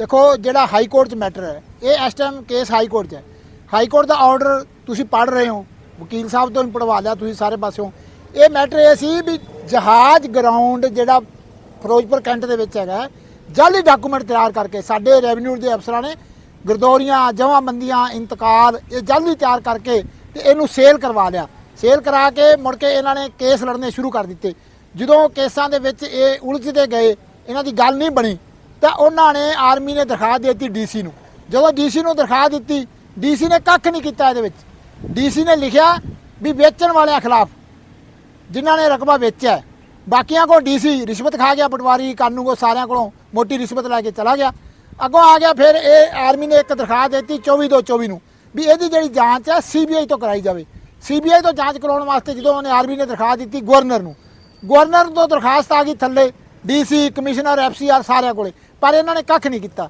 ਦੇਖੋ, ਜਿਹੜਾ high court 'ਚ ਮੈਟਰ ਹੈ, ਇਹ ਇਸ ਟਾਈਮ ਕੇਸ ਹਾਈ ਕੋਰਟ 'ਚ ਹੈ। ਹਾਈ ਕੋਰਟ ਦਾ ਆਰਡਰ ਤੁਸੀਂ ਪੜ੍ਹ ਰਹੇ ਹੋ, ਵਕੀਲ ਸਾਹਿਬ ਤੋਂ ਵੀ ਪੜਵਾ ਲਿਆ, ਤੁਸੀਂ ਸਾਰੇ ਪਾਸਿਓਂ। ਇਹ ਮੈਟਰ ਇਹ ਸੀ ਵੀ ਜਹਾਜ਼ ਗਰਾਊਂਡ ਜਿਹੜਾ ਫਿਰੋਜ਼ਪੁਰ ਕੈਂਟ ਦੇ ਵਿੱਚ ਹੈਗਾ ਜਾਲੀ ਡਾਕੂਮੈਂਟ ਤਿਆਰ ਕਰਕੇ ਸਾਡੇ ਰੈਵਨਿਊ ਦੇ ਅਫਸਰਾਂ ਨੇ ਗਰਦੌਰੀਆਂ, ਜਮਾਬੰਦੀਆਂ, ਇੰਤਕਾਲ, ਇਹ ਜਲਦੀ ਤਿਆਰ ਕਰਕੇ ਤੇ ਇਹਨੂੰ ਸੇਲ ਕਰਵਾ ਲਿਆ। ਸੇਲ ਕਰਾ ਕੇ ਮੁੜ ਕੇ ਇਹਨਾਂ ਨੇ ਕੇਸ ਲੜਨੇ ਸ਼ੁਰੂ ਕਰ ਦਿੱਤੇ। ਜਦੋਂ ਕੇਸਾਂ ਦੇ ਵਿੱਚ ਇਹ ਉਲਝਦੇ ਗਏ, ਇਹਨਾਂ ਦੀ ਗੱਲ ਨਹੀਂ ਬਣੀ ਤਾਂ ਉਹਨਾਂ ਨੇ ਆਰਮੀ ਨੇ ਦਰਖਾਸਤ ਦੇ ਦਿੱਤੀ ਡੀਸੀ ਨੂੰ। ਜਦੋਂ ਡੀਸੀ ਨੂੰ ਦਰਖਾਸਤ ਦਿੱਤੀ ਡੀਸੀ ਨੇ ਕੱਖ ਨਹੀਂ ਕੀਤਾ ਇਹਦੇ ਵਿੱਚ। ਡੀਸੀ ਨੇ ਲਿਖਿਆ ਵੀ ਵੇਚਣ ਵਾਲਿਆਂ ਖਿਲਾਫ, ਜਿਨ੍ਹਾਂ ਨੇ ਰਕਬਾ ਵੇਚਿਆ ਹੈ। ਬਾਕੀਆਂ ਕੋ ਡੀਸੀ ਰਿਸ਼ਵਤ ਖਾ ਗਿਆ, ਪਟਵਾਰੀ ਕਾਨੂੰ ਕੋ ਸਾਰਿਆਂ ਕੋਲੋਂ ਮੋਟੀ ਰਿਸ਼ਵਤ ਲੈ ਕੇ ਚਲਾ ਗਿਆ। ਅੱਗੋਂ ਆ ਗਿਆ ਫਿਰ ਇਹ ਆਰਮੀ ਨੇ ਇੱਕ ਦਰਖਾਸਤ ਦਿੱਤੀ 24 ਤੋਂ 24 ਨੂੰ, ਵੀ ਇਹਦੀ ਜਿਹੜੀ ਜਾਂਚ ਹੈ ਸੀਬੀਆਈ ਤੋਂ ਕਰਾਈ ਜਾਵੇ। ਸੀਬੀਆਈ ਤੋਂ ਜਾਂਚ ਕਰਾਉਣ ਵਾਸਤੇ ਜਦੋਂ ਉਹਨੇ ਆਰਮੀ ਨੇ ਦਰਖਾਸਤ ਦਿੱਤੀ ਗਵਰਨਰ ਨੂੰ। ਗਵਰਨਰ ਤੋਂ ਦਰਖਾਸਤ ਆ ਗਈ ਥੱਲੇ ਡੀਸੀ ਕਮਿਸ਼ਨਰ ਐਫਸੀਆਰ ਸਾਰਿਆਂ ਕੋਲੇ। ਪਰ ਇਹਨਾਂ ਨੇ ਕੱਖ ਨਹੀਂ ਕੀਤਾ।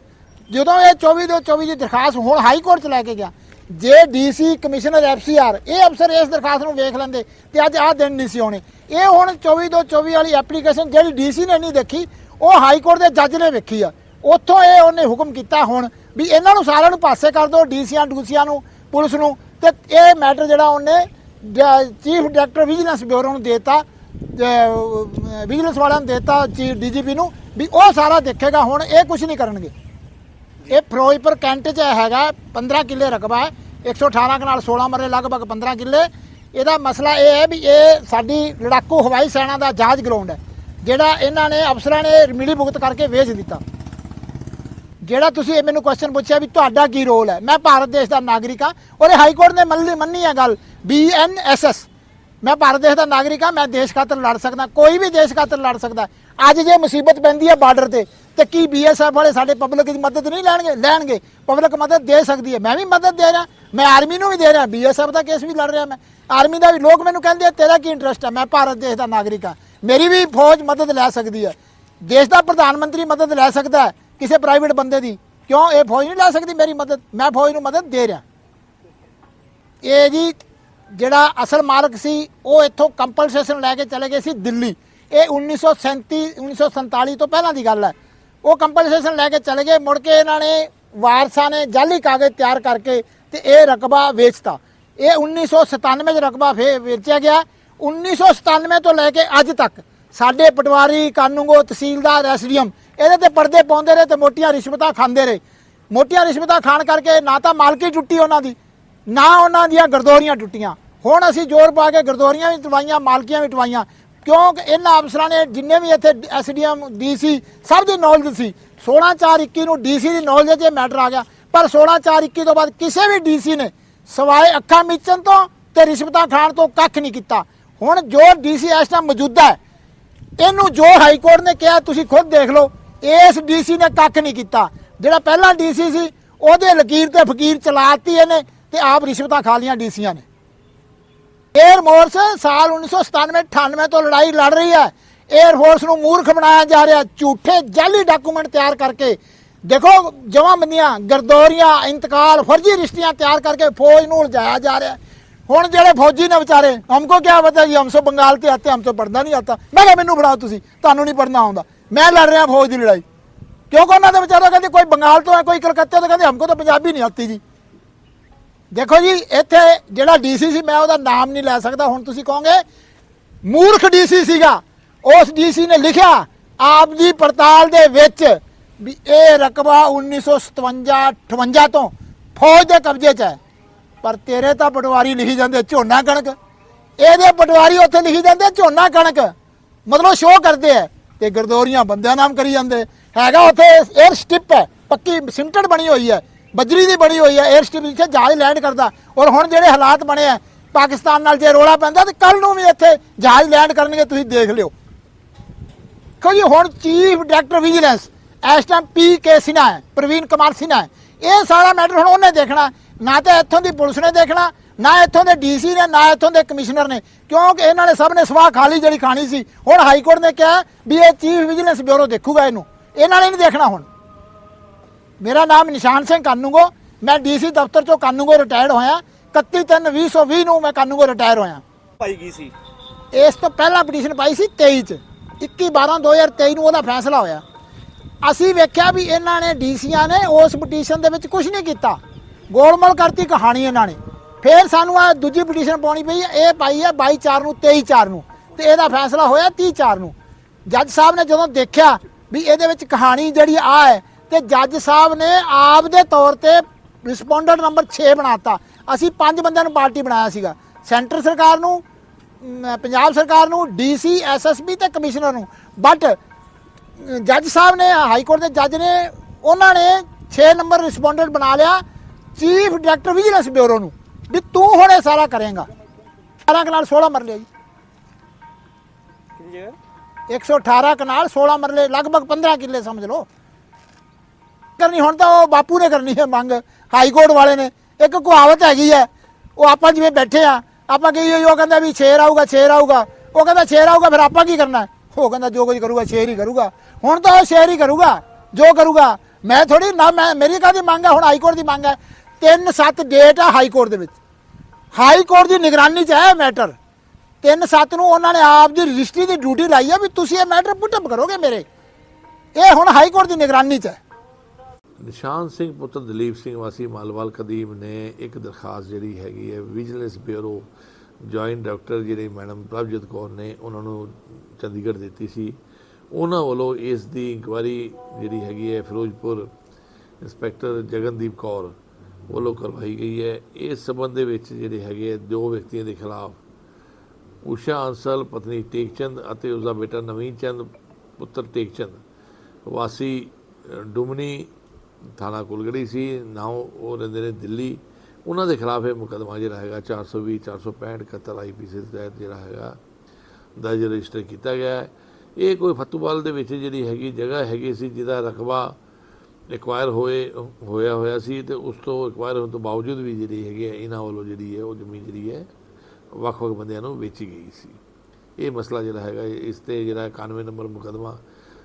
ਜਦੋਂ ਇਹ 24 ਤੋਂ 24 ਦੀ ਦਰਖਾਸਤ ਹੁਣ ਹਾਈ ਕੋਰਟ ਚ ਲੈ ਕੇ ਗਿਆ, ਜੇ ਡੀਸੀ ਕਮਿਸ਼ਨਰ ਐਫਸੀਆਰ ਇਹ ਅਫਸਰ ਇਸ ਦਰਖਾਸਤ ਨੂੰ ਵੇਖ ਲੈਂਦੇ ਤੇ ਅੱਜ ਆਹ ਦਿਨ ਨਹੀਂ ਸੀ ਆਉਣੇ। ਇਹ ਹੁਣ 24 ਤੋਂ 24 ਵਾਲੀ ਐਪਲੀਕੇਸ਼ਨ ਜਿਹੜੀ ਡੀਸੀ ਨੇ ਨਹੀਂ ਦੇਖੀ, ਉਹ ਹਾਈ ਕੋਰਟ ਦੇ ਜੱਜ ਨੇ ਵੇਖੀ ਆ। ਉੱਥੋਂ ਇਹ ਉਹਨੇ ਹੁਕਮ ਕੀਤਾ ਹੁਣ ਵੀ ਇਹਨਾਂ ਨੂੰ ਸਾਰਿਆਂ ਨੂੰ ਪਾਸੇ ਕਰ ਦਿਓ ਡੀਸੀਆਂ ਡੂਸੀਆਂ ਨੂੰ, ਪੁਲਿਸ ਨੂੰ। ਤੇ ਇਹ ਮੈਟਰ ਜਿਹੜਾ ਉਹਨੇ ਚੀਫ ਡਾਇਰੈਕਟਰ ਵਿਜੀਲੈਂਸ ਬਿਊਰੋ ਨੂੰ ਦੇਤਾ ਵਿਜੀਲੈਂਸ ਵਾਲਿਆਂ ਨੂੰ ਦੇਤਾ ਚੀਫ ਡੀਜੀਪੀ ਨੂੰ। ਵੀ ਉਹ ਸਾਰਾ ਦੇਖੇਗਾ ਹੁਣ ਇਹ ਕੁਝ ਨਹੀਂ ਕਰਨਗੇ। ਇਹ ਫਿਰੋਜ਼ਪੁਰ ਕੈਂਟ 'ਚ ਹੈਗਾ 15 ਕਿੱਲੇ ਰਕਬਾ ਹੈ 118 ਕਨਾਲ 16 ਮਰਲੇ ਲਗਭਗ 15 ਕਿੱਲੇ। ਇਹਦਾ ਮਸਲਾ ਇਹ ਹੈ ਵੀ ਇਹ ਸਾਡੀ ਲੜਾਕੂ ਹਵਾਈ ਸੈਨਾ ਦਾ ਜਹਾਜ਼ ਗਰਾਊਂਡ ਹੈ ਜਿਹੜਾ ਇਹਨਾਂ ਨੇ ਅਫਸਰਾਂ ਨੇ ਮਿਲੀ ਭੁਗਤ ਕਰਕੇ ਵੇਚ ਦਿੱਤਾ। ਜਿਹੜਾ ਤੁਸੀਂ ਇਹ ਮੈਨੂੰ ਕੁਐਸਚਨ ਪੁੱਛਿਆ ਵੀ ਤੁਹਾਡਾ ਕੀ ਰੋਲ ਹੈ? ਮੈਂ ਭਾਰਤ ਦੇਸ਼ ਦਾ ਨਾਗਰਿਕ ਹਾਂ ਔਰ ਇਹ ਹਾਈ ਕੋਰਟ ਨੇ ਮੰਨੀ ਮੰਨੀ ਹੈ ਗੱਲ ਬੀਐਨਐਸਐਸ ਮੈਂ ਭਾਰਤ ਦੇਸ਼ ਦਾ ਨਾਗਰਿਕ ਹਾਂ, ਮੈਂ ਦੇਸ਼ ਖਾਤਰ ਲੜ ਸਕਦਾ, ਕੋਈ ਵੀ ਦੇਸ਼ ਖਾਤਰ ਲੜ ਸਕਦਾ। ਅੱਜ ਜੇ ਮੁਸੀਬਤ ਪੈਂਦੀ ਹੈ ਬਾਰਡਰ ਤੇ ਤੇ ਕੀ ਬੀਐਸਐਫ ਵਾਲੇ ਸਾਡੇ ਪਬਲਿਕ ਦੀ ਮਦਦ ਨਹੀਂ ਲੈਣਗੇ ਲੈਣਗੇ? ਪਬਲਿਕ ਮਦਦ ਦੇ ਸਕਦੀ ਹੈ। ਮੈਂ ਵੀ ਮਦਦ ਦੇ ਰਿਹਾ, ਮੈਂ ਆਰਮੀ ਨੂੰ ਵੀ ਦੇ ਰਿਹਾ ਬੀਐਸਐਫ ਦਾ ਕੇਸ ਵੀ ਲੜ ਰਿਹਾ ਮੈਂ। ਆਰਮੀ ਦਾ ਵੀ ਲੋਕ ਮੈਨੂੰ ਕਹਿੰਦੇ ਆ, ਤੇਰਾ ਕੀ ਇੰਟਰਸਟ ਹੈ? ਮੈਂ ਭਾਰਤ ਦੇਸ਼ ਦਾ ਨਾਗਰਿਕ ਹਾਂ। ਮੇਰੀ ਵੀ ਫੌਜ ਮਦਦ ਲੈ ਸਕਦੀ ਹੈ। ਦੇਸ਼ ਦਾ ਪ੍ਰਧਾਨ ਮੰਤਰੀ ਮਦਦ ਲੈ ਸਕਦਾ ਹੈ ਕਿਸੇ ਪ੍ਰਾਈਵੇਟ ਬੰਦੇ ਦੀ। ਕਿਉਂ? ਇਹ ਫੌਜ ਨਹੀਂ ਲੈ ਸਕਦੀ ਮੇਰੀ ਮਦਦ। ਮੈਂ ਫੌਜ ਨੂੰ ਮਦਦ ਦੇ ਰਿਹਾ। ਇਹ ਜੀ ਜਿਹੜਾ ਅਸਲ ਮਾਲਕ ਸੀ, ਉਹ ਇੱਥੋਂ ਕੰਪਨਸੇਸ਼ਨ ਲੈ ਕੇ ਚਲੇ ਗਏ ਸੀ ਦਿੱਲੀ। ਇਹ 1937 1947 ਤੋਂ ਪਹਿਲਾਂ ਦੀ ਗੱਲ ਹੈ। ਉਹ ਕੰਪਨਸੇਸ਼ਨ ਲੈ ਕੇ ਚਲੇ ਗਏ, ਮੁੜ ਕੇ ਇਹਨਾਂ ਨੇ ਵਾਰਸਾਂ ਨੇ ਜਾਲੀ ਕਾਗਜ਼ ਤਿਆਰ ਕਰਕੇ ਤੇ ਇਹ ਰਕਬਾ ਵੇਚਤਾ। ਇਹ 1997 ਚ ਰਕਬਾ ਫੇ, ਵੇਚਿਆ ਗਿਆ। 1997 ਤੋਂ ਲੈ ਕੇ ਅੱਜ ਤੱਕ ਸਾਡੇ ਪਟਵਾਰੀ, ਕਾਨੂੰਗੋ, ਤਹਿਸੀਲਦਾਰ, ਐਸਡੀਐਮ, ਇਹਦੇ ਤੇ ਪਰਦੇ ਪਾਉਂਦੇ ਰਹੇ ਤੇ ਮੋਟੀਆਂ ਰਿਸ਼ਵਤਾਂ ਖਾਂਦੇ ਰਹੇ। ਮੋਟੀਆਂ ਰਿਸ਼ਵਤਾਂ ਖਾਣ ਕਰਕੇ ਨਾ ਤਾਂ ਮਾਲਕੀ ਟੁੱਟੀ ਉਹਨਾਂ ਦੀ ਨਾ ਉਹਨਾਂ ਦੀਆਂ ਗਰਦੋਰੀਆਂ ਟੁੱਟੀਆਂ। ਹੁਣ ਅਸੀਂ ਜ਼ੋਰ ਪਾ ਕੇ ਗਰਦੋਰੀਆਂ ਵੀ ਟਵਾਈਆਂ, ਮਾਲਕੀਆਂ ਵੀ ਟਵਾਈਆਂ। ਕਿਉਂਕਿ ਇਹਨਾਂ ਅਫਸਰਾਂ ਨੇ ਜਿੰਨੇ ਵੀ ਇੱਥੇ ਐਸਡੀਐਮ, ਡੀਸੀ ਸਭ ਦੀ ਨੌਲੇਜ ਸੀ। 16 4 21 ਨੂੰ ਡੀਸੀ ਦੀ ਨੌਲੇਜ 'ਚ ਮੈਟਰ ਆ ਗਿਆ। ਪਰ 16 4 21 ਤੋਂ ਬਾਅਦ ਕਿਸੇ ਵੀ ਡੀਸੀ ਨੇ ਸਵਾਏ ਅੱਖਾਂ ਮੀਚਣ ਤੋਂ ਤੇ ਰਿਸ਼ਵਤਾਂ ਖਾਣ ਤੋਂ ਕੱਖ ਨਹੀਂ ਕੀਤਾ। ਹੁਣ ਜੋ ਡੀਸੀ ਇਸ ਟਾਈਮ ਮੌਜੂਦਾ ਹੈ, ਇਹਨੂੰ ਜੋ ਹਾਈ ਕੋਰਟ ਨੇ ਕਿਹਾ, ਤੁਸੀਂ ਖੁਦ ਦੇਖ ਲਓ, ਇਸ ਡੀਸੀ ਨੇ ਕੱਖ ਨਹੀਂ ਕੀਤਾ। ਜਿਹੜਾ ਪਹਿਲਾ ਡੀਸੀ ਸੀ, ਉਹਦੇ ਲਕੀਰ ਤੇ ਫਕੀਰ ਚਲਾਤੀ ਇਹਨੇ। ਤੇ ਆਪ ਰਿਸ਼ਵਤਾਂ ਖਾ ਲੀਆਂ ਡੀਸੀਆਂ ਨੇ। 에ਅਰ ਮੋਰਸ ਸਾਲ 1997 98 ਤੋਂ ਲੜਾਈ ਲੜ ਰਹੀ ਹੈ। 에ਅਰ ਫੋਰਸ ਨੂੰ ਮੂਰਖ ਬਣਾਇਆ ਜਾ ਰਿਹਾ ਝੂਠੇ ਜਾਲੀ ਡਾਕੂਮੈਂਟ ਤਿਆਰ ਕਰਕੇ। ਦੇਖੋ ਜਮਾਬੰਦੀਆਂ ਗਰਦੋਰੀਆਂ, ਇੰਤਕਾਲ ਫਰਜ਼ੀ ਰਿਸ਼ਤੀਆਂ ਤਿਆਰ ਕਰਕੇ ਫੌਜ ਨੂੰ ਉਲਝਾਇਆ ਜਾ ਰਿਹਾ ਹੁਣ ਜਿਹੜੇ ਫੌਜੀ ਨੇ ਵਿਚਾਰੇ, ਹਮਕੋ ਕੀ ਪਤਾ ਜੀ, ਹਮਸੋ ਬੰਗਾਲ ਤੇ ਆਤੇ, ਹਮਸੋ ਪੜਨਾ ਨਹੀਂ ਆਤਾ। ਮੈਂ ਕਿਹਾ, ਮੈਨੂੰ ਫੜਾਓ ਤੁਸੀਂ, ਤੁਹਾਨੂੰ ਨਹੀਂ ਪੜਨਾ ਆਉਂਦਾ। ਮੈਂ ਲੜ ਰਿਹਾ ਫੌਜ ਦੀ ਲੜਾਈ। ਕਿਉਂਕਿ ਉਹਨਾਂ ਦੇ ਵਿਚਾਰਾ ਕਹਿੰਦੇ, ਕੋਈ ਬੰਗਾਲ ਤੋਂ ਹੈ, ਕੋਈ ਕਲਕੱਤੇ ਤੋਂ ਕਹਿੰਦੇ, ਹਮਕੋ ਤਾਂ ਪੰਜਾਬੀ ਨਹੀਂ ਆਤੀ ਜੀ। ਦੇਖੋ ਜੀ, ਇੱਥੇ ਜਿਹੜਾ ਡੀਸੀ ਸੀ, ਮੈਂ ਉਹਦਾ ਨਾਮ ਨਹੀਂ ਲੈ ਸਕਦਾ, ਹੁਣ ਤੁਸੀਂ ਕਹੋਗੇ, ਮੂਰਖ ਡੀਸੀ ਸੀਗਾ। ਉਸ ਡੀਸੀ ਨੇ ਲਿਖਿਆ ਆਪ ਦੀ ਪੜਤਾਲ ਦੇ ਵਿੱਚ ਵੀ ਇਹ ਰਕਬਾ 1957 58 ਤੋਂ ਫੌਜ ਦੇ ਕਬਜ਼ੇ 'ਚ ਹੈ। ਪਰ ਤੇਰੇ ਤਾਂ ਪਟਵਾਰੀ ਲਿਖੀ ਜਾਂਦੇ ਝੋਨਾ ਕਣਕ। ਇਹਦੇ ਪਟਵਾਰੀ ਉੱਥੇ ਲਿਖੀ ਜਾਂਦੇ ਝੋਨਾ ਕਣਕ। ਮਤਲਬ ਸ਼ੋਅ ਕਰਦੇ ਆ। ਤੇ ਗਰਦੋਰੀਆਂ ਬੰਦਿਆਂ ਨਾਮ ਕਰੀ ਜਾਂਦੇ। ਹੈਗਾ ਉੱਥੇ 에ਅਰ ਸਟਿਪ ਹੈ, ਪੱਕੀ ਸਿੰਟਡ ਬਣੀ ਹੋਈ ਹੈ। ਬਜਰੀ ਦੀ ਬਣੀ ਹੋਈ ਹੈ 에ਅਰ ਸਟ੍ਰਿਪ ਜਿੱਥੇ ਜਹਾਜ਼ ਲੈਂਡ ਕਰਦਾ। ਔਰ ਹੁਣ ਜਿਹੜੇ ਹਾਲਾਤ ਬਣੇ ਆ, ਪਾਕਿਸਤਾਨ ਨਾਲ ਜੇ ਰੋਲਾ ਪੈਂਦਾ, ਤੇ ਕੱਲ ਨੂੰ ਵੀ ਇੱਥੇ ਜਹਾਜ਼ ਲੈਂਡ ਕਰਨਗੇ, ਤੁਸੀਂ ਦੇਖ ਲਿਓ। ਦੇਖੋ ਜੀ, ਹੁਣ ਚੀਫ ਡਾਇਰੈਕਟਰ ਵਿਜੀਲੈਂਸ ਇਸ ਟਾਈਮ ਪੀ ਕੇ ਸਿਨਹਾ ਹੈ, ਪ੍ਰਵੀਨ ਕੁਮਾਰ ਸਿਨਹਾ ਹੈ। ਇਹ ਸਾਰਾ ਮੈਟਰ ਹੁਣ ਉਹਨੇ ਦੇਖਣਾ, ਨਾ ਤਾਂ ਇੱਥੋਂ ਦੀ ਪੁਲਿਸ ਨੇ ਦੇਖਣਾ, ਨਾ ਇੱਥੋਂ ਦੇ ਡੀਸੀ ਨੇ, ਨਾ ਇੱਥੋਂ ਦੇ ਕਮਿਸ਼ਨਰ ਨੇ, ਕਿਉਂਕਿ ਇਹਨਾਂ ਨੇ ਸਭ ਨੇ ਸਵਾਹ ਖਾ ਲਈ ਜਿਹੜੀ ਖਾਣੀ ਸੀ। ਹੁਣ ਹਾਈ ਕੋਰਟ ਨੇ ਕਿਹਾ ਵੀ ਇਹ ਚੀਫ ਵਿਜੀਲੈਂਸ ਬਿਊਰੋ ਦੇਖੂਗਾ ਇਹਨੂੰ। ਇਹਨਾਂ ਨੇ ਨਹੀਂ ਦੇਖਣਾ ਹੁਣ। ਮੇਰਾ ਨਾਮ ਨਿਸ਼ਾਨ ਸਿੰਘ ਕਾਨੂੰਗੋ ਮੈਂ ਡੀਸੀ ਦਫ਼ਤਰ ਚੋਂ ਕਾਨੂੰਗੋ ਰਿਟਾਇਰਡ ਹੋਇਆ 31 3 2020 ਨੂੰ ਮੈਂ ਕਾਨੂੰਗੋ ਰਿਟਾਇਰ ਹੋਇਆ। ਪਾਈ ਗਈ ਸੀ? ਇਸ ਤੋਂ ਪਹਿਲਾਂ ਪਟੀਸ਼ਨ ਪਾਈ ਸੀ 23 ਚ 21 12 2023 ਨੂੰ ਉਹਦਾ ਫੈਸਲਾ ਹੋਇਆ। ਅਸੀਂ ਵੇਖਿਆ ਵੀ ਇਹਨਾਂ ਨੇ ਡੀਸੀਆਂ ਨੇ ਉਸ ਪਟੀਸ਼ਨ ਦੇ ਵਿੱਚ ਕੁਝ ਨਹੀਂ ਕੀਤਾ। ਗੋਲਮਲ ਕਰਤੀ ਕਹਾਣੀ ਇਹਨਾਂ ਨੇ। ਫਿਰ ਸਾਨੂੰ ਆ ਦੂਜੀ ਪਟੀਸ਼ਨ ਪਾਉਣੀ ਪਈ ਇਹ ਪਾਈ ਹੈ 22 4 ਨੂੰ 23 4 ਨੂੰ। ਤੇ ਇਹਦਾ ਫੈਸਲਾ ਹੋਇਆ 30 4 ਨੂੰ। ਜੱਜ ਸਾਹਿਬ ਨੇ ਜਦੋਂ ਦੇਖਿਆ ਵੀ ਇਹਦੇ ਵਿੱਚ ਕਹਾਣੀ ਜਿਹੜੀ ਆ ਹੈ ਤੇ ਜੱਜ ਸਾਹਿਬ ਨੇ ਆਪ ਦੇ ਤੌਰ ਤੇ ਰਿਸਪੋਂਡੈਂਟ ਨੰਬਰ 6 ਬਣਾਤਾ। ਅਸੀਂ ਪੰਜ ਬੰਦਿਆਂ ਨੂੰ ਪਾਰਟੀ ਬਣਾਇਆ ਸੀਗਾ। ਸੈਂਟਰ ਸਰਕਾਰ ਨੂੰ ਪੰਜਾਬ ਸਰਕਾਰ ਨੂੰ ਡੀਸੀ ਐਸਐਸਪੀ ਤੇ ਕਮਿਸ਼ਨਰ ਨੂੰ। ਬਟ ਜੱਜ ਸਾਹਿਬ ਨੇ ਹਾਈ ਕੋਰਟ ਦੇ ਜੱਜ ਨੇ ਉਹਨਾਂ ਨੇ 6 ਨੰਬਰ ਰਿਸਪੋਂਡੈਂਟ ਬਣਾ ਲਿਆ ਚੀਫ ਡਾਇਰੈਕਟਰ ਵਿਜੀਲੈਂਸ ਬਿਊਰੋ ਨੂੰ ਵੀ ਤੂੰ ਹੁਣ ਇਹ ਸਾਰਾ ਕਰੇਗਾ। 18 ਕਨਾਲ 16 ਮਰਲੇ ਜੀ। ਕਿੰਨੀ ਜਗ੍ਹਾ? 118 ਕਨਾਲ 16 ਮਰਲੇ ਲਗਭਗ 15 ਕਿੱਲੇ ਸਮਝ ਲਓ। ਕਰਨੀ, ਹੁਣ ਤਾਂ ਉਹ ਬਾਪੂ ਨੇ ਕਰਨੀ ਹੈ ਮੰਗ, ਹਾਈ ਕੋਰਟ ਵਾਲੇ ਨੇ। ਇੱਕ ਕਹਾਵਤ ਹੈਗੀ ਹੈ, ਉਹ ਆਪਾਂ ਜਿਵੇਂ ਬੈਠੇ ਆ ਆਪਾਂ ਕਹੀ ਉਹ ਕਹਿੰਦਾ ਵੀ ਸ਼ੇਰ ਆਊਗਾ ਸ਼ੇਰ ਆਊਗਾ। ਉਹ ਕਹਿੰਦਾ ਸ਼ੇਰ ਆਊਗਾ, ਫਿਰ ਆਪਾਂ ਕੀ ਕਰਨਾ? ਉਹ ਕਹਿੰਦਾ ਜੋ ਕੁਝ ਕਰੂਗਾ ਸ਼ੇਰ ਹੀ ਕਰੂਗਾ। ਹੁਣ ਤਾਂ ਉਹ ਸ਼ੇਰ ਹੀ ਕਰੂਗਾ, ਜੋ ਕਰੂਗਾ। ਮੈਂ ਥੋੜੀ ਨਾ, ਮੈਂ, ਮੇਰੀ ਕਾਹਦੀ ਮੰਗ ਹੈ? ਹੁਣ ਹਾਈ ਕੋਰਟ ਦੀ ਮੰਗ ਹੈ। 3-7 ਡੇਟ ਆ ਹਾਈ ਕੋਰਟ ਦੇ ਵਿੱਚ। ਹਾਈ ਕੋਰਟ ਦੀ ਨਿਗਰਾਨੀ 'ਚ ਹੈ ਮੈਟਰ। 3-7 ਨੂੰ ਉਹਨਾਂ ਨੇ ਆਪ ਦੀ ਰਜਿਸਟਰੀ ਦੀ ਡਿਊਟੀ ਲਾਈ ਹੈ ਵੀ ਤੁਸੀਂ ਇਹ ਮੈਟਰ ਪੁੱਟ ਅਪ ਕਰੋਗੇ ਮੇਰੇ। ਇਹ ਹੁਣ ਹਾਈ ਕੋਰਟ ਦੀ ਨਿਗਰਾਨੀ 'ਚ ਹੈ। ਨਿਸ਼ਾਨ ਸਿੰਘ ਪੁੱਤਰ ਦਲੀਪ ਸਿੰਘ ਵਾਸੀ ਮਾਲਵਾਲ ਕਦੀਮ ਨੇ ਇੱਕ ਦਰਖਾਸਤ ਜਿਹੜੀ ਹੈਗੀ ਹੈ ਵਿਜੀਲੈਂਸ ਬਿਊਰੋ ਜੁਆਇੰਟ ਡਾਇਰੈਕਟਰ ਜਿਹੜੇ ਮੈਡਮ ਪ੍ਰਭਜੋਤ ਕੌਰ ਨੇ ਉਹਨਾਂ ਨੂੰ ਚੰਡੀਗੜ੍ਹ ਦਿੱਤੀ ਸੀ। ਉਹਨਾਂ ਵੱਲੋਂ ਇਸ ਦੀ ਇਨਕੁਆਇਰੀ ਜਿਹੜੀ ਹੈਗੀ ਹੈ, ਫਿਰੋਜ਼ਪੁਰ ਇੰਸਪੈਕਟਰ ਜਗਨਦੀਪ ਕੌਰ ਵੱਲੋਂ ਕਰਵਾਈ ਗਈ ਹੈ। ਇਸ ਸਬੰਧ ਦੇ ਵਿੱਚ ਜਿਹੜੇ ਹੈਗੇ ਆ ਦੋ ਵਿਅਕਤੀਆਂ ਦੇ ਖਿਲਾਫ ਉਸ਼ਾ ਅੰਸਲ, ਪਤਨੀ ਟੇਕਚੰਦ ਅਤੇ ਉਸਦਾ ਬੇਟਾ ਨਵੀਨ ਚੰਦ, ਪੁੱਤਰ ਟੇਕਚੰਦ, ਵਾਸੀ ਡੁਮਨੀ ਥਾਣਾ ਕੁਲਗੜੀ ਸੀ ਨਾਓ ਉਹ ਰਹਿੰਦੇ ਨੇ ਦਿੱਲੀ। ਉਹਨਾਂ ਦੇ ਖਿਲਾਫ ਇਹ ਮੁਕਦਮਾ ਜਿਹੜਾ ਹੈਗਾ 420 465 71 ਆਈਪੀਸੀ ਦੇ ਤਹਿਤ ਜਿਹੜਾ ਹੈਗਾ ਦਰਜ ਰਜਿਸਟਰ ਕੀਤਾ ਗਿਆ ਇਹ ਕੋਈ ਫਤੂਵਾਲ ਦੇ ਵਿੱਚ ਜਿਹੜੀ ਹੈਗੀ ਜਗ੍ਹਾ ਹੈਗੀ ਸੀ, ਜਿਹਦਾ ਰਕਬਾ ਐਕਵਾਇਰ ਹੋਏ ਹੋਇਆ ਹੋਇਆ ਸੀ ਤੇ ਉਸ ਤੋਂ ਐਕਵਾਇਰ ਹੋਣ ਤੋਂ ਬਾਵਜੂਦ ਵੀ ਜਿਹੜੀ ਹੈਗੀ ਹੈ, ਇਹਨਾਂ ਵੱਲੋਂ ਜਿਹੜੀ ਹੈ, ਉਹ ਜ਼ਮੀਨ ਜਿਹੜੀ ਹੈ, ਵੱਖ-ਵੱਖ ਬੰਦਿਆਂ ਨੂੰ ਵੇਚੀ ਗਈ ਸੀ। ਇਹ ਮਸਲਾ ਜਿਹੜਾ ਹੈਗਾ, ਇਸ ਤੇ ਜਿਹੜਾ 91 ਨੰਬਰ ਮੁਕਦਮਾ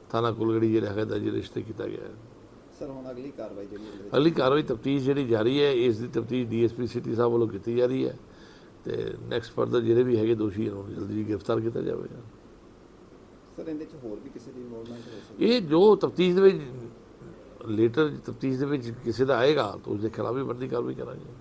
ਥਾਣਾ ਕੁਲਗੜੀ ਜਿਹੜਾ ਹੈਗਾ ਦਰਜ ਰਜਿਸਟਰ ਕੀਤਾ ਗਿਆ ਹੈ। ਸਰ ਹੁਣ ਅਗਲੀ ਕਾਰਵਾਈ ਜਿਹੜੀ ਉਹਦੇ ਵਿੱਚ ਅਗਲੀ ਕਾਰਵਾਈ ਤਫਤੀਸ਼ ਜਿਹੜੀ ਜਾਰੀ ਹੈ ਇਸ ਦੀ ਤਫਤੀਸ਼ ਡੀਐਸਪੀ ਸਿਟੀ ਸਾਹਿਬ ਵੱਲੋਂ ਕੀਤੀ ਜਾ ਰਹੀ ਹੈ ਤੇ ਨੈਕਸਟ ਫਰਦਰ ਜਿਹੜੇ ਵੀ ਹੈਗੇ ਦੋਸ਼ੀ ਉਹਨਾਂ ਨੂੰ ਜਲਦੀ ਗ੍ਰਿਫਤਾਰ ਕੀਤਾ ਜਾਵੇਗਾ। ਸਰ ਇਹਦੇ ਚ ਹੋਰ ਵੀ ਕਿਸੇ ਦੀ ਇਨਵੋਲਵਮੈਂਟ ਹੋ ਸਕਦੀ ਇਹ ਜੋ ਤਫਤੀਸ਼ ਦੇ ਵਿੱਚ ਲੇਟਰ ਤਫਤੀਸ਼ ਦੇ ਵਿੱਚ ਕਿਸੇ ਦਾ ਆਏਗਾ ਤਾਂ ਉਸ ਦੇ ਖਿਲਾਫ ਵੀ ਬਣਦੀ ਕਾਰਵਾਈ ਕਰਾਂਗੇ।